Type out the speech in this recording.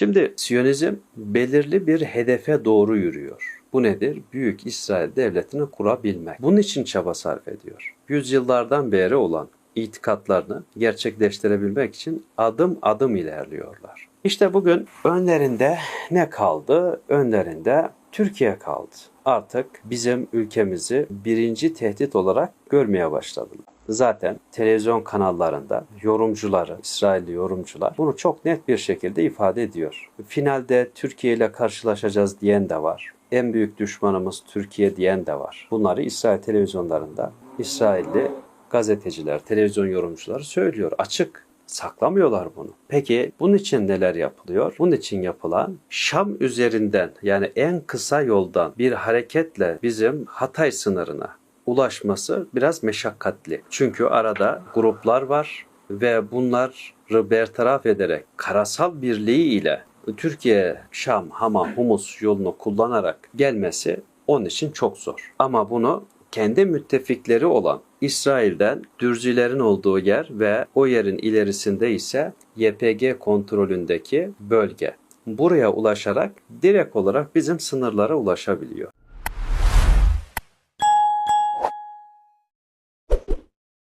Şimdi Siyonizm belirli bir hedefe doğru yürüyor. Bu nedir? Büyük İsrail devletini kurabilmek. Bunun için çaba sarf ediyor. Yüzyıllardan beri olan itikatlarını gerçekleştirebilmek için adım adım ilerliyorlar. İşte bugün önlerinde ne kaldı? Önlerinde Türkiye kaldı. Artık bizim ülkemizi birinci tehdit olarak görmeye başladılar. Zaten televizyon kanallarında yorumcuları, İsrailli yorumcular bunu çok net bir şekilde ifade ediyor. Finalde Türkiye ile karşılaşacağız diyen de var. En büyük düşmanımız Türkiye diyen de var. Bunları İsrail televizyonlarında İsrailli gazeteciler, televizyon yorumcuları söylüyor. Açık. Saklamıyorlar bunu. Peki bunun için neler yapılıyor? Bunun için yapılan Şam üzerinden yani en kısa yoldan bir hareketle bizim Hatay sınırına ulaşması biraz meşakkatli. Çünkü arada gruplar var ve bunları bertaraf ederek karasal birliği ile Türkiye, Şam, Hama, Humus yolunu kullanarak gelmesi onun için çok zor. Ama bunu kendi müttefikleri olan İsrail'den Dürzilerin olduğu yer ve o yerin ilerisinde ise YPG kontrolündeki bölge. Buraya ulaşarak direkt olarak bizim sınırlara ulaşabiliyor.